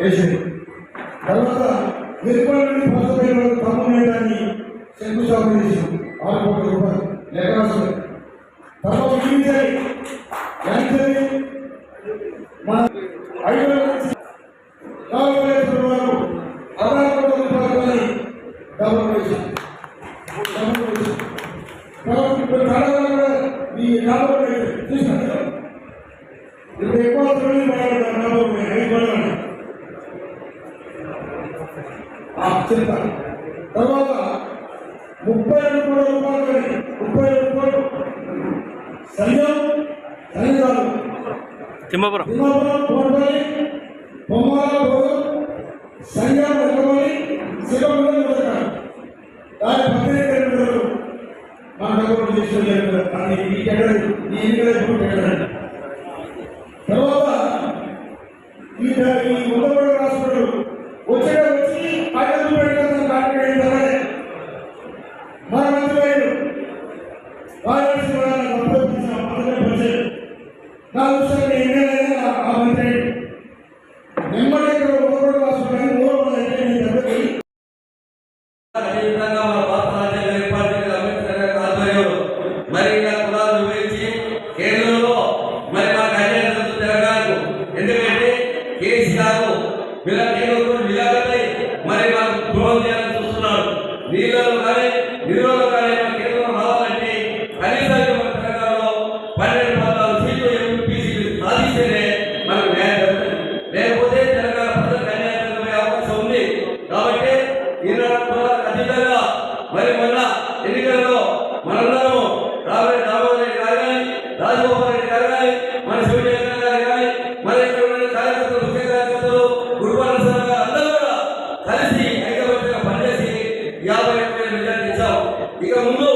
వేసింది. తర్వాత నిర్మల్ నుండి పసుపైన తమ్ముడు వేయడాన్ని శంకుస్థాపన చేసింది. ఆరు కోట్ల రూపాయలు. లెక్క రాస్తుంది తర్వాత మిగిలించాలి యాంకరీ మన ఐదు వేల నుంచి నాలుగు వేల కోట్ల రూపాయలని డబ్బులు వేసింది తర్వాత ఇప్పుడు కళాకారులు ఈ ఇప్పుడు ఎక్కువ త్రివేణి పడాలి డబ్బులు ఐదు పడాలి ఆ చింత తర్వాత ముప్పై రెండు కోట్ల రూపాయలు ముప్పై రెండు కోట్లు సైన్యం సైనికాలు తిమ్మపురం. తిమ్మాపురం కోటపల్లి బొమ్మాల భోగం సంఘం వెక్కమల్లి శివపురం దాని ఎనిమిది మన డబ్బులు తీసుకెళ్ళారు కానీ ఈ ఎక్కడ ఈ ఎక్కడ తర్వాత ఈ ఈ ఉండబడి రాష్ట్రాలు వచ్చే వచ్చి ఐదు పెట్టడం కాంట్రాక్ట్ తర్వాత మన మంత్రులు వారాణసి వాళ్ళని అభ్యర్థించిన పదకొండు పర్సెంట్ నా విషయాన్ని ఎన్నైనా ఆ మంత్రి నెమ్మది ఇక్కడ ఉండబడి రాష్ట్రాలు మూడు మరి ఇలా కులాలు విభజించి కేంద్రంలో మరి ఎందుకంటే కేసీఆర్ వీళ్ళ కేంద్రంలో విలాగలై మరి మాకు ద్రోహం చేయాలని చూస్తున్నాడు నీళ్ళలో కానీ నిధులలో కానీ మన కేంద్రం రావాలంటే కనీసం మన తెలంగాణలో పన్నెండు పద్నాలుగు సీట్లు సాధిస్తేనే మనకు న్యాయం జరుగుతుంది. లేకపోతే తెలంగాణ ప్రజలకు అన్యాయం జరిగే అవకాశం ఉంది. కాబట్టి ఈనాడు మరి మొన్న ఎన్నికల యాభై ఒక్క వేల మెజార్టీ ఇచ్చాం ఇక ముందు